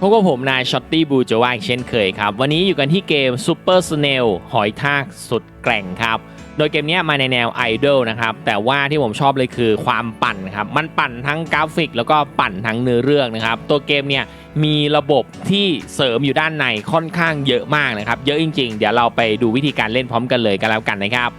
พบกับผมนายช็อตตี้บูจว่าอีกเช่นเคยครับ วันนี้อยู่กันที่เกม Super Snail หอยทากสุดแกร่งครับ โดยเกมนี้มาในแนวไอดอลนะครับ แต่ว่าที่ผมชอบเลยคือความปั่นครับ มันปั่นทั้งกราฟิก แล้วก็ปั่นทั้งเนื้อเรื่องนะครับ ตัวเกมเนี่ยมีระบบที่เสริมอยู่ด้านในค่อนข้างเยอะมากนะครับ เยอะจริง ๆ เดี๋ยวเราไปดูวิธีการเล่นพร้อมกันเลยกันแล้วกันนะครับ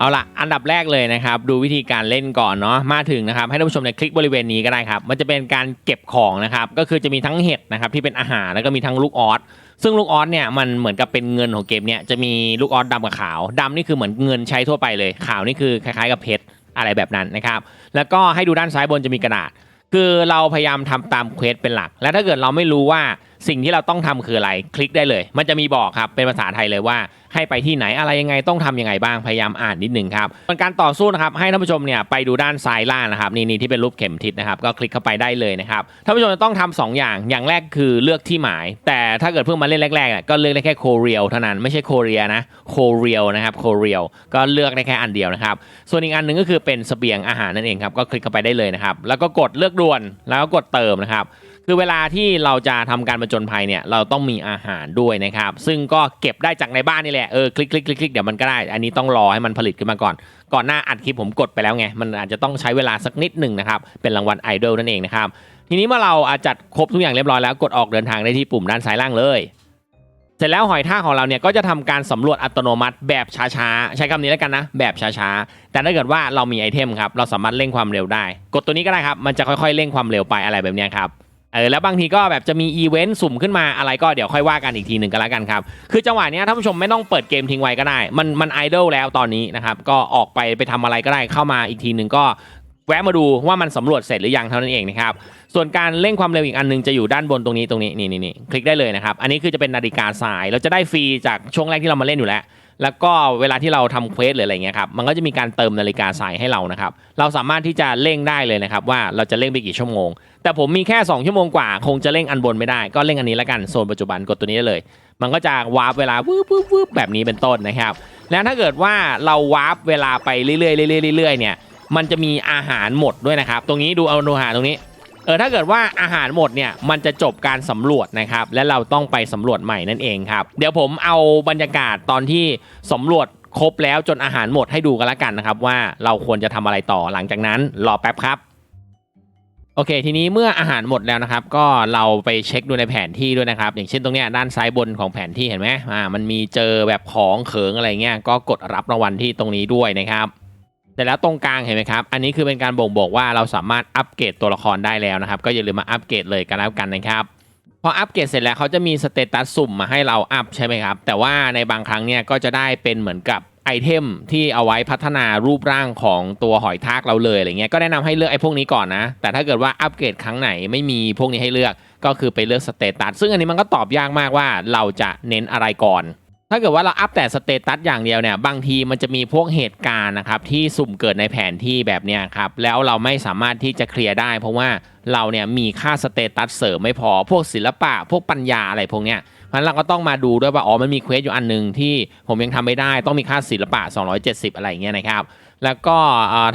เอาล่ะอันดับแรกเลยนะครับ ดูวิธีการเล่นก่อนเนาะมาถึงนะครับ ให้ท่านผู้ชมในยคลิกบริเวณนี้ก็ได้ครับ มันจะเป็นการเก็บของนะครับ ก็คือจะมีทั้งเห็ดนะครับที่เป็นอาหารแล้วก็มีทั้งลูกออสซึ่งลูกออสเนี่ยมันเหมือนกับเป็นเงินของเกมเนี่ยจะมีลูกออสดำกับขาวดำนี่คือเหมือนเงินใช้ทั่วไปเลย ขาวนี่คือคล้ายๆกับเพชรอะไรแบบนั้นนะครับ แล้วก็ให้ดูด้านซ้ายบนจะมีกระดาษ คือเราพยายามทำตามเควสเป็นหลัก และถ้าเกิดเราไม่รู้ว่า สิ่งที่เราต้องทำคืออะไรคลิกได้เลย มันจะมีบอกครับเป็นภาษาไทยเลยว่า ให้ไปที่ไหนอะไรยังไงต้องทำยังไงบ้างพยายามอ่านนิดหนึ่งครับส่วนการต่อสู้นะครับให้ท่านผู้ชมเนี่ยไปดูด้านซ้ายล่างนะครับนี่นี่ที่เป็นรูปเข็มทิศนะครับก็คลิกเข้าไปได้เลยนะครับท่านผู้ชมจะต้องทำสองอย่างอย่างแรกคือเลือกที่หมาย แต่ถ้าเกิดเพิ่งมาเล่นแรกๆอะก็เลือกได้แค่โคเรียลเท่านั้นไม่ใช่โคเรียนะโคเรียลนะครับโคเรียลก็เลือกได้แค่อันเดียวนะครับส่วนอีกอันหนึ่งก็คือเป็นเสบียงอาหารนั่นเองครับก็คลิกเข้าไปได้เลยนะครับแล้วก็กดเลือกด่วนแล้วก็กดเติมนะครับ คือเวลาที่เราจะทำการประจนภัยเนี่ยเราต้องมีอาหารด้วยนะครับ ซึ่งก็เก็บได้จากในบ้านนี่แหละเออคลิกคลิกคลิกเดี๋ยวมันก็ได้ อันนี้ต้องรอให้มันผลิตขึ้นมาก่อน ก่อนหน้าอัดคลิปผมกดไปแล้วไง มันอาจจะต้องใช้เวลาสักนิดหนึ่งนะครับเป็นรางวัลไอดอลนั่นเองนะครับทีนี้เมื่อเราอาจัดครบทุกอย่างเรียบร้อยแล้วกดออกเดินทางได้ที่ปุ่มด้านซ้ายล่างเลยเสร็จแล้วหอยทากของเราเนี่ยก็จะทำการสำรวจอัตโนมัติแบบช้าๆ ใช้คำนี้แล้วกันนะ แบบช้าๆ แต่ถ้าเกิดว่าเรามีไอเทมครับ เราสามารถเร่งความเร็วได้ กดตัวนี้ก็ได้ครับ มันจะค่อยๆเร่งความเร็วไปอะไรแบบนี้ครับ เออแล้วบางทีก็แบบจะมีอีเวนต์สุ่มขึ้นมาอะไรก็เดี๋ยวค่อยว่ากันอีกทีหนึ่งกันแล้วกันครับคือจังหวะเนี้ยท่านผู้ชมไม่ต้องเปิดเกมทิ้งไว้ก็ได้ มันมันไอดอลแล้วตอนนี้นะครับก็ออกไปไปทำอะไรก็ได้เข้ามาอีกทีหนึ่งก็แวะมาดูว่ามันสำรวจเสร็จหรือยังเท่านั้นเองนะครับ ส่วนการเร่งความเร็วอีกอันหนึงจะอยู่ด้านบนตรงนี้ตรงนี้นี่นี่นี่คลิกได้เลยนะครับ อันนี้คือจะเป็นนาฬิกาทราย เราจะได้ฟรีจากช่วงแรกที่เรามาเล่นอยู่แล้ว แล้วก็เวลาที่เราทำเควสหรืออะไรเงี้ยครับมันก็จะมีการเติมนาฬิกาทรายให้เรานะครับเราสามารถที่จะเร่งได้เลยนะครับว่าเราจะเร่งไปกี่ชั่วโมง แต่ผมมีแค่ 2 ชั่วโมงกว่า คงจะเร่งอันบนไม่ได้ ก็เร่งอันนี้แล้วกันโซนปัจจุบันกดตัวนี้ได้เลย มันก็จะวาร์ปเวลาวืบวืบวืบแบบนี้เป็นต้นนะครับแล้วถ้าเกิดว่าเราวาร์ปเวลาไปเรื่อยๆเรื่อยๆเรื่อยๆเนี่ยมันจะมีอาหารหมดด้วยนะครับตรงนี้ดูเอาดูอาหารตรงนี้ เออถ้าเกิดว่าอาหารหมดเนี่ยมันจะจบการสำรวจนะครับ และเราต้องไปสำรวจใหม่นั่นเองครับ เดี๋ยวผมเอาบรรยากาศตอนที่สำรวจครบแล้วจนอาหารหมดให้ดูกันละกันนะครับ ว่าเราควรจะทำอะไรต่อหลังจากนั้นรอแป๊บครับโอเค ทีนี้เมื่ออาหารหมดแล้วนะครับ ก็เราไปเช็คดูในแผนที่ด้วยนะครับ อย่างเช่นตรงเนี้ยด้านซ้ายบนของแผนที่เห็นไหมอ่ามันมีเจอแบบของเขิงอะไรเงี้ยก็กดรับรางวัลที่ตรงนี้ด้วยนะครับ แต่แล้วตรงกลางเห็นไหมครับ อันนี้คือเป็นการบ่งบอกว่าเราสามารถอัปเกรดตัวละครได้แล้วนะครับ ก็อย่าลืมมาอัปเกรดเลยกันแล้วกันนะครับ พออัปเกรดเสร็จแล้วเขาจะมีสเตตัสสุ่มมาให้เราอัพใช่ไหมครับ แต่ว่าในบางครั้งเนี่ยก็จะได้เป็นเหมือนกับไอเทมที่เอาไว้พัฒนารูปร่างของตัวหอยทากเราเลยอะไรเงี้ย ก็แนะนำให้เลือกไอ้พวกนี้ก่อนนะ แต่ถ้าเกิดว่าอัปเกรดครั้งไหนไม่มีพวกนี้ให้เลือก ก็คือไปเลือกสเตตัส ซึ่งอันนี้มันก็ตอบยากมากว่าเราจะเน้นอะไรก่อน ถ้าเกิดว่าเราอัพแต่สเตตัสอย่างเดียวเนี่ยบางทีมันจะมีพวกเหตุการณ์นะครับที่สุ่มเกิดในแผนที่แบบเนี้ยครับแล้วเราไม่สามารถที่จะเคลียร์ได้ เพราะว่าเราเนี่ยมีค่าสเตตัสเสริมไม่พอพวกศิลปะ พวกปัญญาอะไรพวกเนี้ยเพราะนั้นเราก็ต้องมาดูด้วยว่าอ๋อมันมีเควสอยู่อันหนึ่งที่ผมยังทำไม่ได้ต้องมีค่าศิลปะ 270 อะไรอย่างเงี้ยนะครับ แล้วก็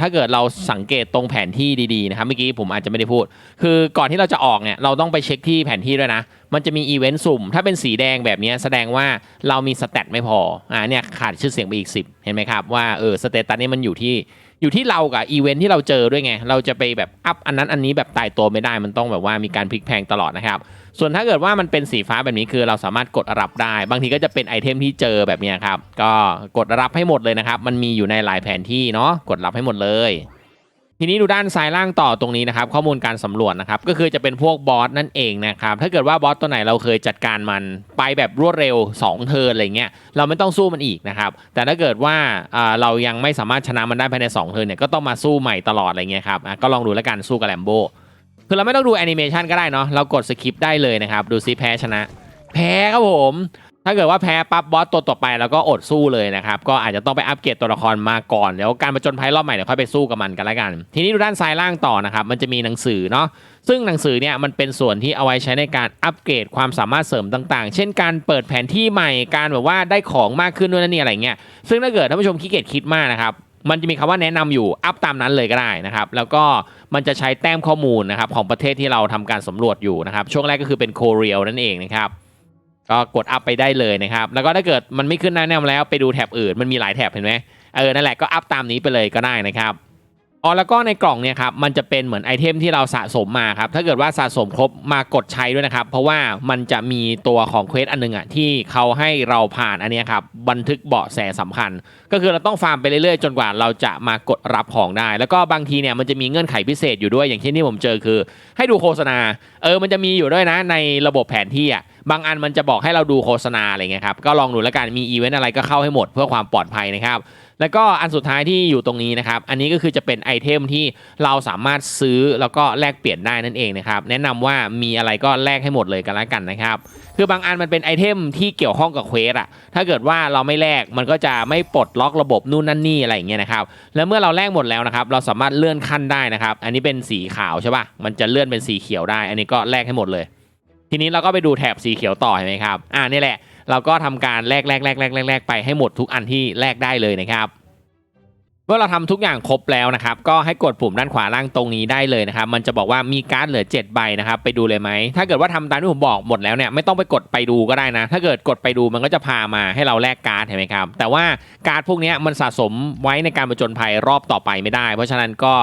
ถ้าเกิดเราสังเกตตรงแผนที่ดีๆนะครับเมื่อกี้ผมอาจจะไม่ได้พูด คือก่อนที่เราจะออกเนี่ยเราต้องไปเช็คที่แผนที่ด้วยนะ มันจะมีอีเวนต์สุ่ม ถ้าเป็นสีแดงแบบนี้แสดงว่าเรามีสเตตไม่พออ่าเนี่ยขาดชื่อเสียงไปอีก 10 เห็นไหมครับว่าเออสเตตัสนี้มันอยู่ที่ อยู่ที่เรากับอีเวนท์ที่เราเจอด้วยไง เราจะไปแบบอัพอันนั้นอันนี้แบบตายตัวไม่ได้มันต้องแบบว่ามีการพลิกแพงตลอดนะครับ ส่วนถ้าเกิดว่ามันเป็นสีฟ้าแบบนี้คือเราสามารถกดรับได้ บางทีก็จะเป็นไอเทมที่เจอแบบนี้ครับ ก็กดรับให้หมดเลยนะครับ มันมีอยู่ในหลายแผนที่เนาะกดรับให้หมดเลย ทีนี้ดูด้านซ้ายล่างต่อตรงนี้นะครับข้อมูลการสำรวจนะครับก็คือจะเป็นพวกบอสนั่นเองนะครับถ้าเกิดว่าบอสตัวไหนเราเคยจัดการมันไปแบบรวดเร็ว 2 เทิร์นอะไรเงี้ยเราไม่ต้องสู้มันอีกนะครับแต่ถ้าเกิดว่าเรายังไม่สามารถชนะมันได้ภายใน2เทิร์นเนี่ยก็ต้องมาสู้ใหม่ตลอดอะไรเงี้ยครับก็ลองดูแล้วกันสู้กับแลมโบคือเราไม่ต้องดูแอนิเมชันก็ได้เนาะเรากดสคริปได้เลยนะครับดูซิแพ้ชนะ แพ้ครับผม ถ้าเกิดว่าแพ้ปั๊บบอสตัวต่อไปแล้วก็อดสู้เลยนะครับก็อาจจะต้องไปอัปเกรดตัวละครมาก่อนเดี๋ยวการประจนภัยรอบใหม่เดี๋ยวค่อยไปสู้กับมันกันล้วกัน ทีนี้ดูด้านซ้ายล่างต่อนะครับมันจะมีหนังสือเนาะซึ่งหนังสือเนี่ยมันเป็นส่วนที่เอาไว้ใช้ในการอัปเกรดความสามารถเสริมต่างๆ เช่นการเปิดแผนที่ใหม่การแบบว่าได้ของมากขึ้นด้วยนั่นนี่อะไรเงี้ยซึ่งถ้าเกิดท่านผู้ชมขี้เกียจคิดมากนะครับมันจะมีคำว่าแนะนำอยู่อัพตามนั้นเลยก็ได้นะครับแล้วก็มันจะใช้แต้มข้อมูลนะครับของประเทศที่เราทำการสำรวจอยู่นะครับช่วงแรกก็คือเป็นโคเรียลนั่นเองนะครับ ก็กดอัพไปได้เลยนะครับ แล้วก็ถ้าเกิดมันไม่ขึ้นแนะนำแล้วไปดูแท็บอื่นมันมีหลายแท็บเห็นไหมเออนั่นแหละก็อัพตามนี้ไปเลยก็ได้นะครับอ๋อแล้วก็ในกล่องเนี่ยครับมันจะเป็นเหมือนไอเทมที่เราสะสมมาครับถ้าเกิดว่าสะสมครบมากดใช้ด้วยนะครับ เพราะว่ามันจะมีตัวของเควสอันหนึงอะที่เขาให้เราผ่านอันนี้ครับบันทึกเบาะแสสำคัญ ก็คือเราต้องฟาร์มไปเรื่อยๆ จนกว่าเราจะมากดรับของได้ แล้วก็บางทีเนี่ยมันจะมีเงื่อนไขพิเศษอยู่ด้วยอย่างเช่นที่ผมเจอคือ ให้ดูโฆษณาเออมันจะมีอยู่ด้วยนะในระบบแผนที่อะ บางอันมันจะบอกให้เราดูโฆษณาอะไรเงี้ยครับก็ลองดูแล้วกันมีอีเวนต์อะไรก็เข้าให้หมดเพื่อความปลอดภัยนะครับแล้วก็อันสุดท้ายที่อยู่ตรงนี้นะครับ อันนี้ก็คือจะเป็นไอเทมที่เราสามารถซื้อแล้วก็แลกเปลี่ยนได้นั่นเองนะครับ แนะนำว่ามีอะไรก็แลกให้หมดเลยกันแล้วกันนะครับ คือบางอันมันเป็นไอเทมที่เกี่ยวข้องกับเควสอะถ้าเกิดว่าเราไม่แลกมันก็จะไม่ปลดล็อกระบบนู่นนั่นนี่อะไรอย่างเงี้ยนะครับ แล้วเมื่อเราแลกหมดแล้วนะครับ เราสามารถเลื่อนขั้นได้นะครับ อันนี้เป็นสีขาวใช่ปะมันจะเลื่อนเป็นสีเขียวได้ อันนี้ก็แลกให้หมดเลย ทีนี้เราก็ไปดูแถบสีเขียวต่อเห็นไหมครับอ่านี่แหละเราก็ทำการแลกแลกแลกแลกแลกแลกไปให้หมดทุกอันที่แลกได้เลยนะครับเมื่อเราทำทุกอย่างครบแล้วนะครับก็ให้กดปุ่มด้านขวาล่างตรงนี้ได้เลยนะครับมันจะบอกว่ามีการ์ดเหลือ 7 ใบนะครับไปดูเลยไหมถ้าเกิดว่าทำตามที่ผมบอกหมดแล้วเนี่ยไม่ต้องไปกดไปดูก็ได้นะ ถ้าเกิดกดไปดูมันก็จะพามาให้เราแลกการ์ดเห็นไหมครับแต่ว่าการ์ดพวกนี้มันสะสมไว้ในการประจนภัยรอบต่อไปไม่ได้ เพราะฉะนั้นก็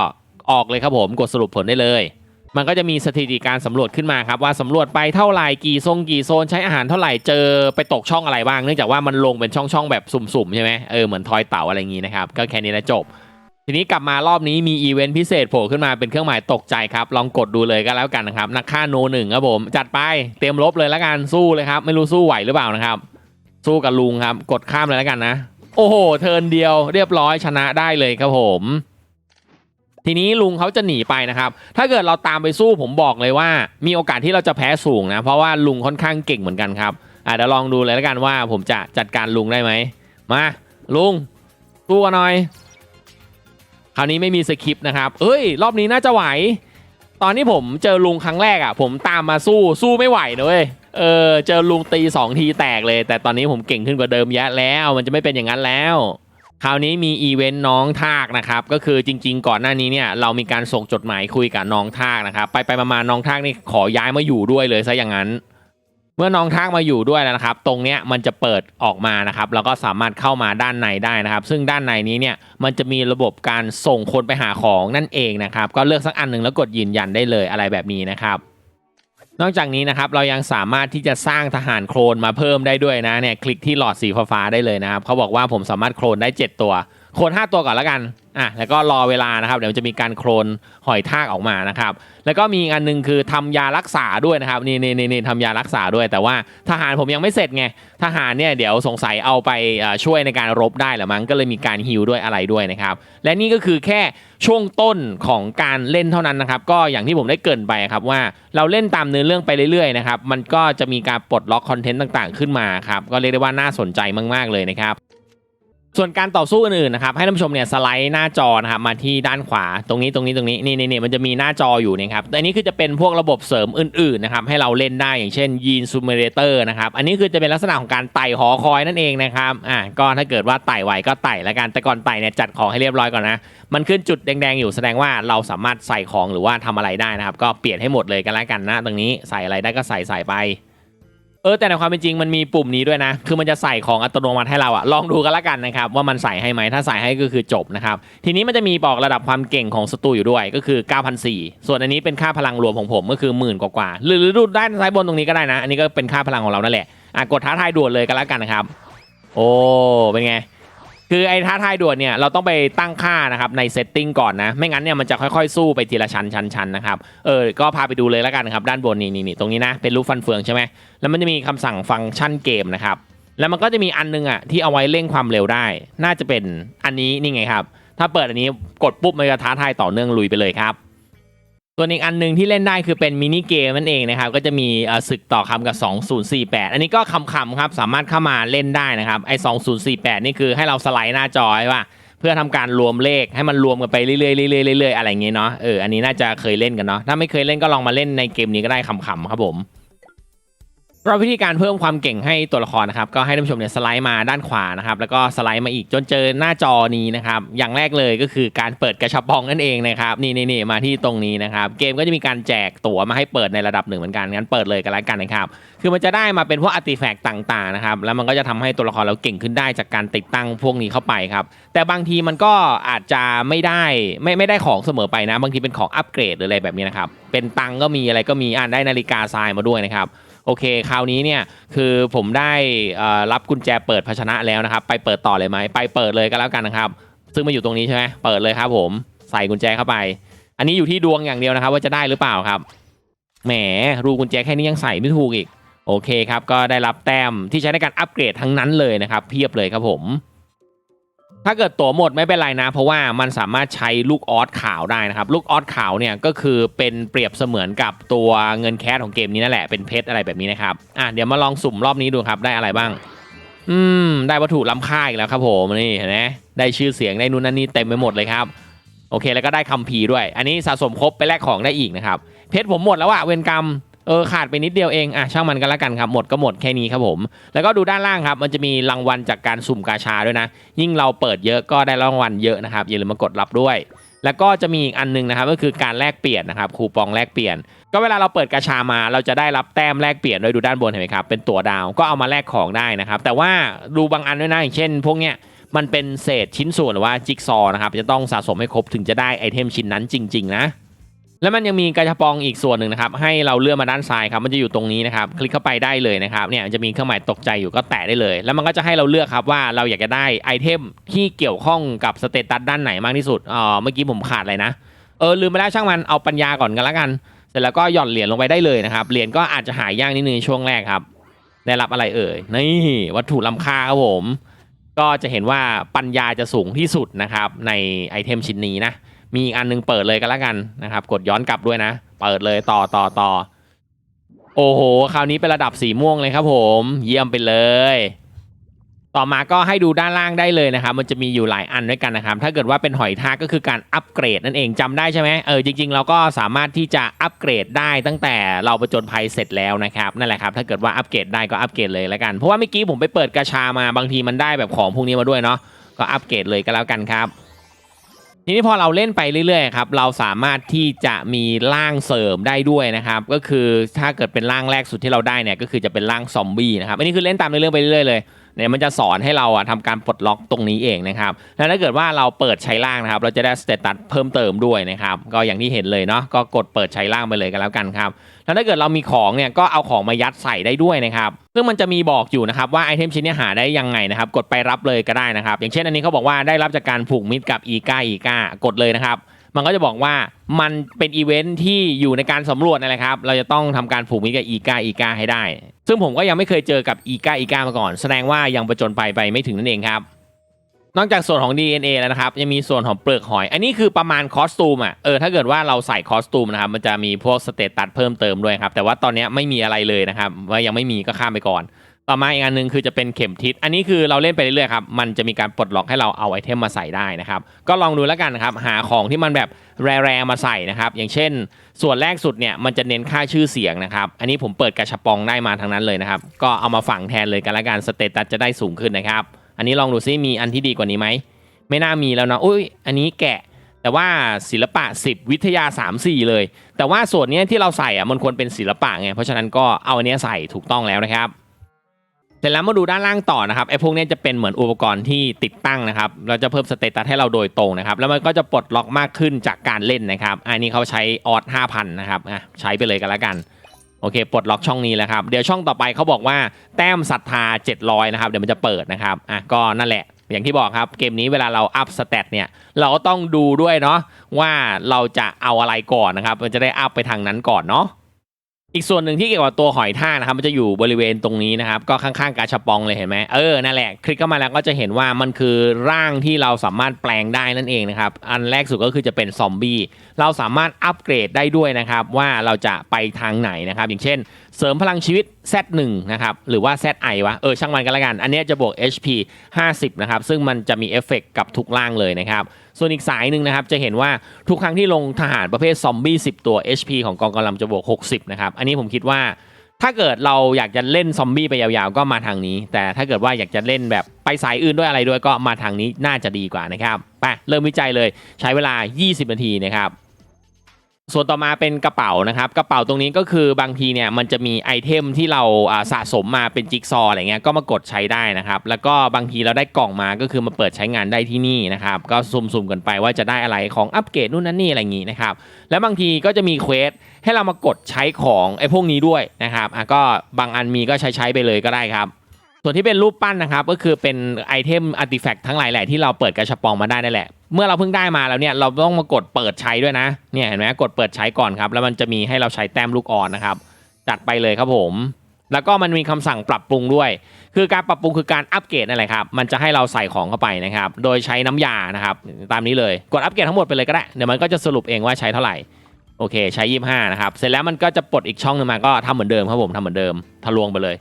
ออกเลยครับผมกดสรุปผลได้เลย มันก็จะมีสถิติการสำรวจขึ้นมาครับว่าสำรวจไปเท่าไหร่กี่ทรงกี่โซนใช้อาหารเท่าไหร่เจอไปตกช่องอะไรบ้างเนื่องจากว่ามันลงเป็นช่องๆแบบสุ่มๆใช่ไหมเออเหมือนทอยเต่าอะไรอย่างงี้นะครับก็แค่นี้แล้วจบ ทีนี้กลับมารอบนี้มีอีเวนต์พิเศษโผล่ขึ้นมาเป็นเครื่องหมายตกใจครับ ลองกดดูเลยก็แล้วกันนะครับนักฆ่าโนหนึ่งครับผมจัดไปเตรียมลบเลยแล้วกันสู้เลยครับไม่รู้สู้ไหวหรือเปล่านะครับ สู้กับลุงครับกดข้ามเลยแล้วกันนะ โอ้โห เทิร์นเดียวเรียบร้อยชนะได้เลยครับผม ทีนี้ลุงเขาจะหนีไปนะครับ ถ้าเกิดเราตามไปสู้ผมบอกเลยว่า มีโอกาสที่เราจะแพ้สูงนะ เพราะว่าลุงค่อนข้างเก่งเหมือนกันครับอะเดี๋ยวลองดูเลยแล้วกันว่าผมจะจัดการลุงได้ไหม มา ลุงสู้กันหน่อย คราวนี้ไม่มีสคริปต์นะครับ เอ้ย รอบนี้น่าจะไหว ตอนที่ผมเจอลุงครั้งแรกอะ ผมตามมาสู้สู้ไม่ไหวนะเว้ยเออเจอลุงตีสองทีแตกเลย แต่ตอนนี้ผมเก่งขึ้นกว่าเดิมแยอะแล้ว มันจะไม่เป็นอย่างนั้นแล้ว คราวนี้มีอีเวนต์น้องทากนะครับก็คือจริง ๆ ก่อนหน้านี้เนี่ยเรามีการส่งจดหมายคุยกับน้องทากนะครับไปไปมาๆน้องทากนี่ขอย้ายมาอยู่ด้วยเลยซะอย่างนั้น เมื่อน้องทากมาอยู่ด้วยแล้วนะครับ ตรงเนี้ยมันจะเปิดออกมานะครับแล้วก็สามารถเข้ามาด้านในได้นะครับ ซึ่งด้านในนี้เนี่ยมันจะมีระบบการส่งคนไปหาของนั่นเองนะครับก็เลือกสักอันหนึ่งแล้วกดยืนยันได้เลยอะไรแบบนี้นะครับ นอกจากนี้นะครับเรายังสามารถที่จะสร้างทหารโครนมาเพิ่มได้ด้วยนะเนี่ยคลิกที่หลอดสีฟ้าได้เลยนะครับเขาบอกว่าผมสามารถโครนได้ 7 ตัว โครน5ตัวก่อนแล้วกัน อะแล้วก็รอเวลานะครับเดี๋ยวจะมีการโครนหอยทากออกมานะครับ แล้วก็มีอีกอันหนึงคือทำยารักษาด้วยนะครับนี่นี่นี่นี่ทำยารักษาด้วย แต่ว่าทหารผมยังไม่เสร็จไงทหารเนี่ยเดี๋ยวสงสัยเอาไปเอ่อช่วยในการรบได้หรือมั้งก็เลยมีการฮิลด้วยอะไรด้วยนะครับและนี่ก็คือแค่ช่วงต้นของการเล่นเท่านั้นนะครับ ก็อย่างที่ผมได้เกรินไปครับว่าเราเล่นตามเนื้อเรื่องไปเรื่อยๆนะครับมันก็จะมีการปลดล็อกคอนเทนต์ต่างๆ ขึ้นมาครับก็เรียกได้ว่าน่าสนใจมากๆเลยนะครับ ส่วนการต่อสู้อื่นๆนะครับให้ท่านผู้ชมเนี่ยสไลด์หน้าจอนะครับมาที่ด้านขวาตรงนี้ตรงนี้ตรงนี้นี่นี่นี่มันจะมีหน้าจออยู่นะครับแต่อันนี้คือจะเป็นพวกระบบเสริมอื่นๆนะครับให้เราเล่นได้อย่างเช่นยีนซูเมเรเตอร์นะครับอันนี้คือจะเป็นลักษณะของการไต่หอคอยนั่นเองนะครับอะก็ถ้าเกิดว่าไต่ไหวก็ไต่แล้วกันแต่ก่อนไต่เนี่ยจัดของให้เรียบร้อยก่อนนะมันขึ้นจุดแดงๆอยู่แสดงว่าเราสามารถใส่ของหรือว่าทำอะไรได้นะครับก็เปลี่ยนให้หมดเลยกันแล้วกันนะ ตรงนี้ใส่อะไรได้ก็ใส่ใส่ไป เออแต่ในความเป็นจริงมันมีปุ่มนี้ด้วยนะ คือมันจะใส่ของอัตโนมัติให้เราอะลองดูกันละกันนะครับว่ามันใส่ให้ไหมถ้าใส่ให้ก็คือจบนะครับ ทีนี้มันจะมีบอกระดับความเก่งของศัตรูอยู่ด้วยก็คือ 9,004ส่วนอันนี้เป็นค่าพลังรวมของผมก็คือหมื่นกว่าๆหรือหรือดูด้านซ้ายบนตรงนี้ก็ได้นะ อันนี้ก็เป็นค่าพลังของเรานั่นแหละอะกดท้าทายด่วนเลยกันละกันนะครับ โอ้เป็นไง คือไอ้ท้าทายด่วนเนี่ยเราต้องไปตั้งค่านะครับในเซตติ้งก่อนนะ ไม่งั้นเนี่ยมันจะค่อยๆ สู้ไปทีละชั้นชั้นชั้นนะครับเออก็พาไปดูเลยแล้วกันครับ ด้านบนนี่นี่ตรงนี้นะ เป็นรูปฟันเฟืองใช่ไหมแล้วมันจะมีคำสั่งฟังก์ชันเกมนะครับ แล้วมันก็จะมีอันนึงอะที่เอาไว้เร่งความเร็วได้ น่าจะเป็นอันนี้นี่ไงครับ ถ้าเปิดอันนี้กดปุ๊บมันจะท้าทายต่อเนื่องลุยไปเลยครับ ส่วนอีกอันหนึ่งที่เล่นได้คือเป็นมินิเกมนั่นเองนะครับ ก็จะมีศึกต่อคำกับ 2048 อันนี้ก็คำๆครับ สามารถเข้ามาเล่นได้นะครับ ไอ้ 2048 นี่คือให้เราสไลด์หน้าจอไว้ว่า เพื่อทำการรวมเลขให้มันรวมกันไปเรื่อยๆเรื่อยๆเรื่อยๆอะไรอย่างเงี้ยเนาะเอออันนี้น่าจะเคยเล่นกันเนาะถ้าไม่เคยเล่นก็ลองมาเล่นในเกมนี้ก็ได้คำๆครับผม เราวิธีการเพิ่มความเก่งให้ตัวละครนะครับก็ให้ท่านผู้ชมเนี่ยสไลด์มาด้านขวานะครับแล้วก็สไลด์มาอีกจนเจอหน้าจอนี้นะครับอย่างแรกเลยก็คือการเปิดกระชับปองนั่นเองนะครับนี่นี่นี่มาที่ตรงนี้นะครับเกมก็จะมีการแจกตั๋วมาให้เปิดในระดับหนึ่งเหมือนกันงั้นเปิดเลยกันแล้วกันนะครับคือมันจะได้มาเป็นพวกอาร์ติแฟกต์ต่างๆนะครับแล้วมันก็จะทำให้ตัวละครเราเก่งขึ้นได้จากการติดตั้งพวกนี้เข้าไปครับแต่บางทีมันก็อาจจะไม่ได้ไม่ไม่ได้ของเสมอไปนะ บางทีเป็นของอัปเกรดหรืออะไรแบบนี้นะครับเป็นตังก็มีอะไรก็มีอ่านได้นาฬิกาทรายมาด้วยนะครับ โอเค คราวนี้เนี่ยคือผมได้รับกุญแจเปิดภาชนะแล้วนะครับ ไปเปิดต่อเลยไหมไปเปิดเลยก็แล้วกันนะครับ ซึ่งมาอยู่ตรงนี้ใช่ไหมเปิดเลยครับ ผมใส่กุญแจเข้าไป อันนี้อยู่ที่ดวงอย่างเดียวนะครับ ว่าจะได้หรือเปล่าครับแหมรูกุญแจแค่นี้ยังใส่ไม่ถูกอีก โอเคครับ ก็ได้รับแต้มที่ใช้ในการอัปเกรดทั้งนั้นเลยนะครับ เพียบเลยครับผม ถ้าเกิดตั๋วหมดไม่เป็นไรนะ เพราะว่ามันสามารถใช้ลูกออสขาวได้นะครับ ลูกออสขาวเนี่ยก็คือเป็นเปรียบเสมือนกับตัวเงินแคสของเกมนี้นั่นแหละเป็นเพชรอะไรแบบนี้นะครับอะเดี๋ยวมาลองสุ่มรอบนี้ดูครับได้อะไรบ้าง อืม ได้วัตถุล้ำค่าอีกแล้วครับผมนี่เห็นไหมได้ชื่อเสียงได้นู่นนั่นนี่เต็มไปหมดเลยครับโอเคแล้วก็ได้คัมภีร์ด้วย อันนี้สะสมครบไปแลกของได้อีกนะครับเพชรผมหมดแล้วอะเวรกรรม เออขาดไปนิดเดียวเองอะช่างมันกันแล้วกันครับหมดก็หมดแค่นี้ครับผม แล้วก็ดูด้านล่างครับ มันจะมีรางวัลจากการสุ่มกาชาด้วยนะ ยิ่งเราเปิดเยอะก็ได้รางวัลเยอะนะครับอย่าลืมมากดรับด้วย แล้วก็จะมีอีกอันหนึงนะครับก็คือการแลกเปลี่ยนนะครับคูปองแลกเปลี่ยน ก็เวลาเราเปิดกาชามา เราจะได้รับแต้มแลกเปลี่ยนด้วยดูด้านบนเห็นไหมครับเป็นตั๋วดาวก็เอามาแลกของได้นะครับแต่ว่าดูบางอันด้วยนะอย่างเช่น พวกเนี้ยมันเป็นเศษชิ้นส่วนหรือว่าจิ๊กซอว์นะครับจะต้องสะสมให้ครบถึงจะได้ไอเทมชิ้นนั้นจริง ๆ นะ แล้วมันยังมีกระชับปองอีกส่วนหนึ่งนะครับ ให้เราเลื่อนมาด้านซ้ายครับ มันจะอยู่ตรงนี้นะครับ คลิกเข้าไปได้เลยนะครับ เนี่ยจะมีเครื่องหมายตกใจอยู่ก็แตะได้เลย แล้วมันก็จะให้เราเลือกครับว่าเราอยากจะได้ไอเทมที่เกี่ยวข้องกับสเตตัสด้านไหนมากที่สุดอ๋อเมื่อกี้ผมขาดอะไรนะ เออลืมไปแล้วช่างมัน เอาปัญญาก่อนกันล้วกัน เสร็จแล้วก็หย่อนเหรียญลงไปได้เลยนะครับ เหรียญก็อาจจะหายยากนิดนึงช่วงแรกครับ ได้รับอะไรเอ่ย นี่วัตถุล้ำค่าครับผม ก็จะเห็นว่าปัญญาจะสูงที่สุดนะครับในไอเทมชิ้นนี้นะ มีอีกอันหนึงเปิดเลยกันแล้วกันนะครับ กดย้อนกลับด้วยนะ เปิดเลยต่อต่อต่อโอ้โห คราวนี้เป็นระดับสีม่วงเลยครับผม เยี่ยมไปเลย ต่อมาก็ให้ดูด้านล่างได้เลยนะครับ มันจะมีอยู่หลายอันด้วยกันนะครับ ถ้าเกิดว่าเป็นหอยทากก็คือการอัปเกรดนั่นเองจำได้ใช่ไหมเออจริงๆเราก็สามารถที่จะอัปเกรดได้ตั้งแต่เราประจนภัยเสร็จแล้วนะครับนั่นแหละครับ ถ้าเกิดว่าอัปเกรดได้ก็อัปเกรดเลยแล้วกันเพราะว่าเมื่อกี้ผมไปเปิดกระชามาบางทีมันได้แบบของพวกนี้มาด้วยเนาะก็อัปเกรดเลยก็แล้วกันครับ ทีนี้พอเราเล่นไปเรื่อยๆครับเราสามารถที่จะมีร่างเสริมได้ด้วยนะครับ ก็คือถ้าเกิดเป็นร่างแรกสุดที่เราได้เนี่ยก็คือจะเป็นร่างซอมบี้นะครับอันนี้คือเล่นตามเรื่องไปเรื่อยๆเลย เนี่ยมันจะสอนให้เราอะทำการปลดล็อกตรงนี้เองนะครับแล้วถ้าเกิดว่าเราเปิดใช้ร่างนะครับ เราจะได้สเตตัสเพิ่มเติมด้วยนะครับ ก็อย่างที่เห็นเลยเนาะก็กดเปิดใช้ร่างไปเลยกันแล้วกันครับแล้วถ้าเกิดเรามีของเนี่ยก็เอาของมายัดใส่ได้ด้วยนะครับซึ่งมันจะมีบอกอยู่นะครับว่าไอเทมชิ้นนี้หาได้ยังไงนะครับ กดไปรับเลยก็ได้นะครับ อย่างเช่นอันนี้เขาบอกว่าได้รับจากการผูกมิตรกับอีกาอีกากดเลยนะครับ มันก็จะบอกว่ามันเป็นอีเวนท์ที่อยู่ในการสำรวจนั่นแหละครับ เราจะต้องทำการผูกมิตรกับอีกาอีกาให้ได้ ซึ่งผมก็ยังไม่เคยเจอกับอีกาอีกามาก่อน แสดงว่ายังประจนไปไปไม่ถึงนั่นเองครับ นอกจากส่วนของ DNA แล้วนะครับ ยังมีส่วนของเปลือกหอย อันนี้คือประมาณคอสตูมอะ เออถ้าเกิดว่าเราใส่คอสตูมนะครับ มันจะมีพวกสเตตัสเพิ่มเติมด้วยครับ แต่ว่าตอนนี้ไม่มีอะไรเลยนะครับ ว่ายังไม่มีก็ข้ามไปก่อน ต่อมาอีกอันหนึงคือจะเป็นเข็มทิศ อันนี้คือเราเล่นไปเรื่อยๆครับ มันจะมีการปลดล็อกให้เราเอาไอเทมมาใส่ได้นะครับ ก็ลองดูแล้วกันนะครับ หาของที่มันแบบแรๆมาใส่นะครับ อย่างเช่น ส่วนแรกสุดเนี่ยมันจะเน้นค่าชื่อเสียงนะครับ อันนี้ผมเปิดกระชับปองได้มาทางนั้นเลยนะครับ ก็เอามาฝังแทนเลยกันละกัน สเตตัสจะได้สูงขึ้นนะครับ อันนี้ลองดูซิมีอันที่ดีกว่านี้ไหม ไม่น่ามีแล้วนะ อุ้ย อันนี้แกะ แต่ว่าศิลปะ 10 วิทยา 3 4 เลย แต่ว่าส่วนนี้ที่เราใส่อะมันควรเป็นศิลปะไง เพราะฉะนั้นก็เอาอันนี้ใส่ถูกต้องแล้วนะครับ สร็จแล้วมาดูด้านล่างต่อนะครับไอ้พวกนี้จะเป็นเหมือนอุปกรณ์ที่ติดตั้งนะครับเราจะเพิ่มสเตตัสให้เราโดยตรงนะครับ แล้วมันก็จะปลดล็อกมากขึ้นจากการเล่นนะครับ อันนี้เขาใช้ออด5,000นะครับอะใช้ไปเลยกันแล้วกันโอเคปลดล็อกช่องนี้แล้วครับเดี๋ยวช่องต่อไปเขาบอกว่าแต้มศรัทธา 700นะครับเดี๋ยวมันจะเปิดนะครับอะก็นั่นแหละ อย่างที่บอกครับเกมนี้เวลาเราอัพสเตตเนี่ยเราก็ต้องดูด้วยเนาะว่าเราจะเอาอะไรก่อนนะครับมันจะได้อัพไปทางนั้นก่อนเนาะ อีกส่วนหนึ่งที่เกี่ยวกับตัวหอยท่านะครับมันจะอยู่บริเวณตรงนี้นะครับ ก็ข้างๆกาชปองเลยเห็นไหมเออนั่นแหละคลิกเข้ามาแล้วก็จะเห็นว่ามันคือร่างที่เราสามารถแปลงได้นั่นเองนะครับ อันแรกสุดก็คือจะเป็นซอมบี้เราสามารถอัปเกรดได้ด้วยนะครับว่าเราจะไปทางไหนนะครับ อย่างเช่น เสริมพลังชีวิต Z1 นะครับหรือว่า ZI วะเออช่างมันกันละกัน อันนี้จะบวก HP 50 นะครับซึ่งมันจะมีเอฟเฟกต์กับทุกร่างเลยนะครับ ส่วนอีกสายหนึ่งนะครับจะเห็นว่าทุกครั้งที่ลงทหารประเภทซอมบี้10 ตัว HP ของกองกำลังจะบวก 60 นะครับ อันนี้ผมคิดว่าถ้าเกิดเราอยากจะเล่นซอมบี้ไปยาวๆ ก็มาทางนี้ แต่ถ้าเกิดว่าอยากจะเล่นแบบไปสายอื่นด้วยอะไรด้วยก็มาทางนี้น่าจะดีกว่านะครับไปเริ่มวิจัยเลยใช้เวลา 20 นาทีนะครับ ส่วนต่อมาเป็นกระเป๋านะครับ กระเป๋าตรงนี้ก็คือบางทีเนี่ยมันจะมีไอเทมที่เราสะสมมาเป็นจิ๊กซอว์อะไรเงี้ยก็มากดใช้ได้นะครับ แล้วก็บางทีเราได้กล่องมาก็คือมาเปิดใช้งานได้ที่นี่นะครับ ก็สุ่มๆกันไปว่าจะได้อะไรของอัปเกรดนู่นนั่นนี่อะไรอย่างงี้นะครับ แล้วบางทีก็จะมีเควสให้เรามากดใช้ของไอพวกนี้ด้วยนะครับอะก็บางอันมีก็ใช้ใช้ไปเลยก็ได้ครับส่วนที่เป็นรูปปั้นนะครับก็คือเป็นไอเทมอาร์ติแฟกต์ทั้งหลายแหละที่เราเปิดกระชับปองมาได้นั่นแหละ เมื่อเราเพิ่งได้มาแล้วเนี่ยเราต้องมากดเปิดใช้ด้วยนะเนี่ยเห็นไหมกดเปิดใช้ก่อนครับ แล้วมันจะมีให้เราใช้แต้มลูกอ่อนนะครับ จัดไปเลยครับผม แล้วก็มันมีคำสั่งปรับปรุงด้วย คือการปรับปรุงคือการอัปเกรดนั่นแหละครับมันจะให้เราใส่ของเข้าไปนะครับ โดยใช้น้ำยานะครับ ตามนี้เลยกดอัปเกรดทั้งหมดไปเลยก็ได้เดี๋ยวมันก็จะสรุปเองว่าใช้เท่าไหร่โอเค ใช้ 25 นะครับ เสร็จแล้วมันก็จะปลดอีกช่องหนึงมาก็ทำเหมือนเดิมครับผมทำเหมือนเดิมทะลวงไปเลย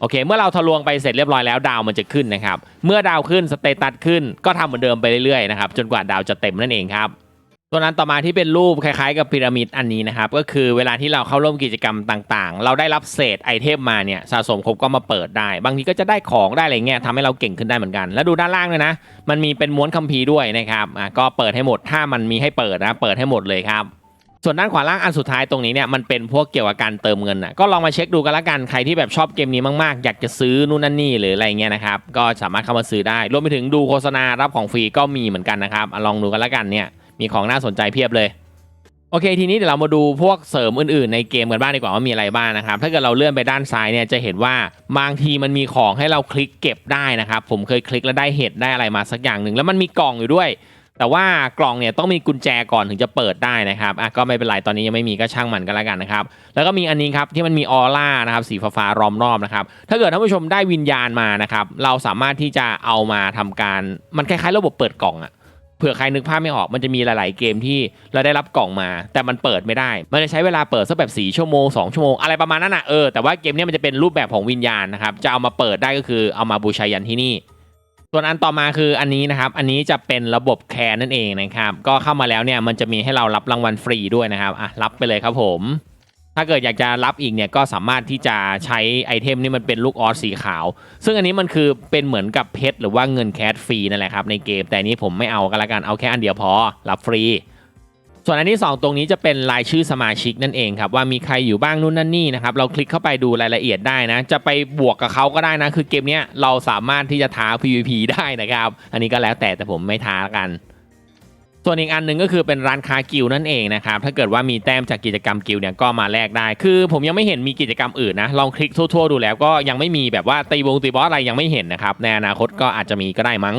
โอเค เมื่อเราทะลวงไปเสร็จเรียบร้อยแล้วดาวมันจะขึ้นนะครับ เมื่อดาวขึ้นสเตตัสขึ้นก็ทำเหมือนเดิมไปเรื่อยๆนะครับจนกว่าดาวจะเต็มนั่นเองครับตัวนั้นต่อมาที่เป็นรูปคล้ายๆกับพีระมิดอันนี้นะครับก็คือเวลาที่เราเข้าร่วมกิจกรรมต่างๆ เราได้รับเศษไอเทมมาเนี่ยสะสมครบก็มาเปิดได้ บางทีก็จะได้ของได้อะไรเงี้ยทำให้เราเก่งขึ้นได้เหมือนกัน แล้วดูด้านล่างด้วยนะ มันมีเป็นม้วนคัมภีร์ด้วยนะครับอะก็เปิดให้หมดถ้ามันมีให้เปิดนะเปิดให้หมดเลยครับ ส่วนด้านขวาล่างอันสุดท้ายตรงนี้เนี่ยมันเป็นพวกเกี่ยวกับการเติมเงินอะก็ลองมาเช็คดูกันละกันใครที่แบบชอบเกมนี้มากๆ อยากจะซื้อนู่นนั่นนี่หรืออะไรเงี้ยนะครับก็สามารถเข้ามาซื้อได้ รวมไปถึงดูโฆษณารับของฟรีก็มีเหมือนกันนะครับอลองดูกันละกันเนี่ยมีของน่าสนใจเพียบเลยโอเคทีนี้เดี๋ยวเรามาดูพวกเสริมอื่นๆในเกมกันบ้างดีกว่าว่ามีอะไรบ้างนะครับถ้าเกิดเราเลื่อนไปด้านซ้ายเนี่ยจะเห็นว่าบางทีมันมีของให้เราคลิกเก็บได้นะครับผมเคยคลิกแล้วได้เห็ดได้อะไรมาสักอย่างหนึ่งแล้วมันมีกล่องอยู่ด้วย แต่ว่ากล่องเนี่ยต้องมีกุญแจก่อนถึงจะเปิดได้นะครับอะก็ไม่เป็นไรตอนนี้ยังไม่มีก็ช่างมันก็แล้วกันนะครับแล้วก็มีอันนี้ครับที่มันมีออร่านะครับสีฟ้าๆล้อมรอบนะครับถ้าเกิดท่านผู้ชมได้วิญญาณมานะครับเราสามารถที่จะเอามาทำการมันคล้ายๆ ระบบเปิดกล่องอะเผื่อใครนึกภาพไม่ออกมันจะมีหลาย ๆ เกมที่เราได้รับกล่องมา แต่มันเปิดไม่ได้ มันจะใช้เวลาเปิดสักแบบ4ชั่วโมง2ชั่วโมงอะไรประมาณนั้นนะเออแต่ว่าเกมนี้มันจะเป็นรูปแบบของวิญญาณนะครับจะเอามาเปิดได้ก็คือเอามาบูชายันที่นี่ ส่วนอันต่อมาคืออันนี้นะครับ อันนี้จะเป็นระบบแคนนั่นเองนะครับ ก็เข้ามาแล้วเนี่ยมันจะมีให้เรารับรางวัลฟรีด้วยนะครับอะรับไปเลยครับผม ถ้าเกิดอยากจะรับอีกเนี่ยก็สามารถที่จะใช้ไอเทมนี่มันเป็นลูกออสสีขาว ซึ่งอันนี้มันคือเป็นเหมือนกับเพชรหรือว่าเงินแคสฟรีนั่นแหละครับในเกม แต่นี้ผมไม่เอากันละกันเอาแค่อันเดียวพอรับฟรี ส่วนอันที่ 2 ตรงนี้จะเป็นรายชื่อสมาชิกนั่นเองครับว่ามีใครอยู่บ้างนู่นนั่นนี่นะครับเราคลิกเข้าไปดูรายละเอียดได้นะ จะไปบวกกับเขาก็ได้นะ คือเกมนี้เราสามารถที่จะท้า PVP ได้นะครับ อันนี้ก็แล้วแต่แต่ผมไม่ท้ากันส่วนอีกอันหนึ่งก็คือเป็นร้านค้ากิลนั่นเองนะครับ ถ้าเกิดว่ามีแต้มจากกิจกรรมกิลเนี่ยก็มาแลกได้ คือผมยังไม่เห็นมีกิจกรรมอื่นนะ ลองคลิกทั่วๆดูแล้วก็ยังไม่มีแบบว่าตีวงตีบอสอะไรยังไม่เห็นนะครับ ในอนาคตก็อาจจะมีก็ได้มั้ง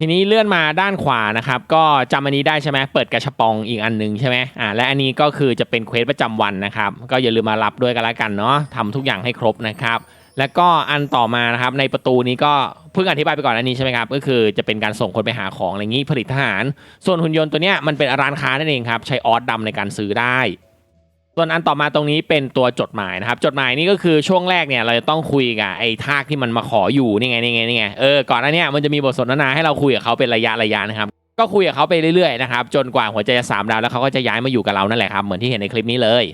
ทีนี้เลื่อนมาด้านขวานะครับ ก็จำอันนี้ได้ใช่ไหมเปิดกระชปองอีกอันหนึงใช่ไหมอ่าและอันนี้ก็คือจะเป็นเควสประจำวันนะครับ ก็อย่าลืมมารับด้วยกันละกันเนาะทำทุกอย่างให้ครบนะครับแล้วก็อันต่อมานะครับในประตูนี้ก็เพิ่งอธิบายไปก่อนอันนี้ใช่ไหมครับก็คือจะเป็นการส่งคนไปหาของอะไรงี้ผลิตทหาร ส่วนหุ่นยนต์ตัวเนี้ยมันเป็นร้านค้านั่นเองครับใช้ออสดำในการซื้อได้ ส่วนอันต่อมาตรงนี้เป็นตัวจดหมายนะครับ จดหมายนี่ก็คือช่วงแรกเนี่ยเราจะต้องคุยกับไอ้ทากที่มันมาขออยู่นี่ไงนี่ไงนี่ไงเออก่อนหน้านี้มันจะมีบทสนทนาให้เราคุยกับเขาเป็นระยะระยะนะครับก็คุยกับเขาไปเรื่อยๆนะครับจนกว่าหัวใจจะสามดาวแล้วเขาก็จะย้ายมาอยู่กับเรานั่นแหละครับเหมือนที่เห็นในคลิปนี้เลย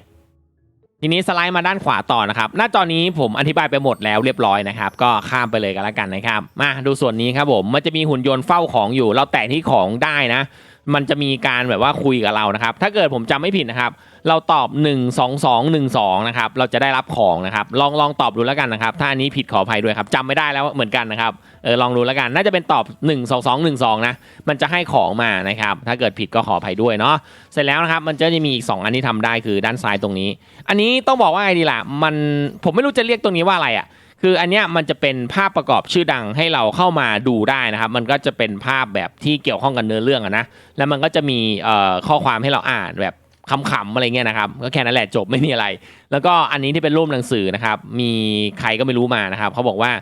ทีนี้สไลด์มาด้านขวาต่อนะครับ หน้าจอนี้ผมอธิบายไปหมดแล้วเรียบร้อยนะครับ ก็ข้ามไปเลยกันแล้วกันนะครับ มาดูส่วนนี้ครับผมมันจะมีหุ่นยนต์เฝ้าของอยู่ เราแตะที่ของได้นะ มันจะมีการแบบว่าคุยกับเรานะครับ ถ้าเกิดผมจำไม่ผิดนะครับ เราตอบ 1 2 2 1 2นะครับ เราจะได้รับของนะครับ ลองลองตอบดูแล้วกันนะครับ ถ้าอันนี้ผิดขออภัยด้วยครับจำไม่ได้แล้วเหมือนกันนะครับเออลองดูแล้วกัน น่าจะเป็นตอบ 1 2 2 1 2 นะ มันจะให้ของมานะครับ ถ้าเกิดผิดก็ขออภัยด้วยเนาะ เสร็จแล้วนะครับ มันจะมีอีก 2 อันที่ทำได้คือด้านซ้ายตรงนี้ อันนี้ต้องบอกว่าไงดีล่ะ มันผมไม่รู้จะเรียกตรงนี้ว่าอะไรอะ คืออันเนี้ยมันจะเป็นภาพประกอบชื่อดังให้เราเข้ามาดูได้นะครับ มันก็จะเป็นภาพแบบที่เกี่ยวข้องกับเนื้อเรื่องอะนะแล้วมันก็จะมีข้อความให้เราอ่านแบบคำๆอะไรเงี้ยนะครับก็แค่นั้นแหละจบไม่มีอะไร แล้วก็อันนี้ที่เป็นรูปหนังสือนะครับ มีใครก็ไม่รู้มานะครับเขาบอกว่า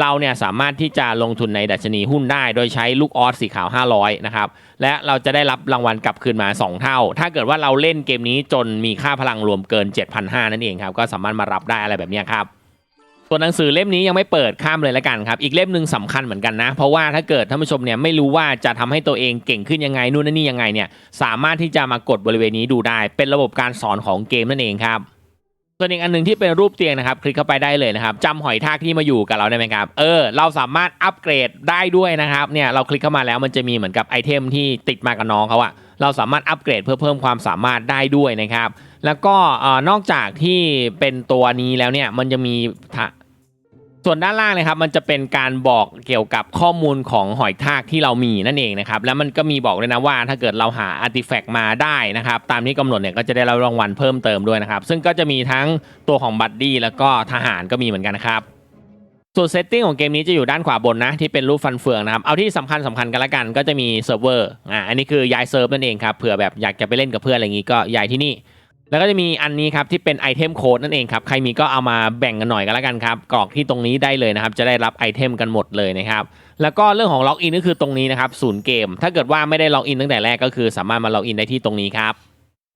เราเนี่ยสามารถที่จะลงทุนในดัชนีหุ้นได้ โดยใช้ลูกออสสีขาว 500 นะครับ และเราจะได้รับรางวัลกลับคืนมา 2 เท่า ถ้าเกิดว่าเราเล่นเกมนี้จนมีค่าพลังรวมเกิน 7,500 นั่นเองครับ ก็สามารถมารับได้อะไรแบบนี้ครับ ส่วนหนังสือเล่มนี้ยังไม่เปิดข้ามเลยละกันครับ อีกเล่มหนึ่งสำคัญเหมือนกันนะ เพราะว่าถ้าเกิดท่านผู้ชมเนี่ยไม่รู้ว่าจะทำให้ตัวเองเก่งขึ้นยังไงนู่นนี่ยังไงเนี่ยสามารถที่จะมากดบริเวณนี้ดูได้ เป็นระบบการสอนของเกมนั่นเองครับส่วนอีกอันหนึ่งที่เป็นรูปเตียงนะครับ คลิกเข้าไปได้เลยนะครับจำหอยทากที่มาอยู่กับเราได้ไหมครับเออเราสามารถอัปเกรดได้ด้วยนะครับเนี่ยเราคลิกเข้ามาแล้วมันจะมีเหมือนกับไอเทมที่ติดมากับน้องเขาอะเราสามารถอัปเกรดเพื่อเพิ่มความสามารถได้ด้วยนะครับ แล้วก็นอกจากที่เป็นตัวนี้แล้วเนี่ยมันจะมีท ส่วนด้านล่างนะครับมันจะเป็นการบอกเกี่ยวกับข้อมูลของหอยทากที่เรามีนั่นเองนะครับแล้วมันก็มีบอกเลยนะว่าถ้าเกิดเราหาอาร์ติแฟกต์มาได้นะครับตามที่กำหนดเนี่ยก็จะได้รับรางวัลเพิ่มเติมด้วยนะครับซึ่งก็จะมีทั้งตัวของบัดดี้แล้วก็ทหารก็มีเหมือนกันนะครับส่วนเซตติ้งของเกมนี้จะอยู่ด้านขวาบนนะที่เป็นรูปฟันเฟืองนะครับเอาที่สำคัญสำคัญกันละกันก็จะมีเซิร์ฟเวอร์อ่าอันนี้คือย้ายเซิร์ฟนั่นเองครับเผื่อแบบอยากจะไปเล่นกับเพื่อนอะไรอย่างงี้ก็ย้ายที่นี่ แล้วก็จะมีอันนี้ครับที่เป็นไอเทมโค้ดนั่นเองครับใครมีก็เอามาแบ่งกันหน่อยกันละกันครับกรอกที่ตรงนี้ได้เลยนะครับ จะได้รับไอเทมกันหมดเลยนะครับแล้วก็เรื่องของล็อกอินก็คือตรงนี้นะครับศูนย์เกม ถ้าเกิดว่าไม่ได้ล็อกอินตั้งแต่แรกก็คือ สามารถมาล็อกอินได้ที่ตรงนี้ครับ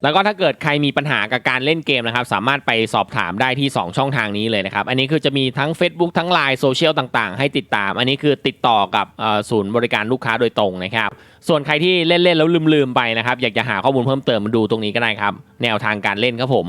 แล้วก็ถ้าเกิดใครมีปัญหากับการเล่นเกมนะครับ สามารถไปสอบถามได้ที่ 2 ช่องทางนี้เลยนะครับ อันนี้คือจะมีทั้ง Facebook ทั้ง Line โซเชียลต่างๆ ให้ติดตาม อันนี้คือติดต่อกับศูนย์บริการลูกค้าโดยตรงนะครับ ส่วนใครที่เล่นๆแล้วลืมๆไปนะครับ อยากจะหาข้อมูลเพิ่มเติมมาดูตรงนี้ก็ได้ครับ แนวทางการเล่นครับผม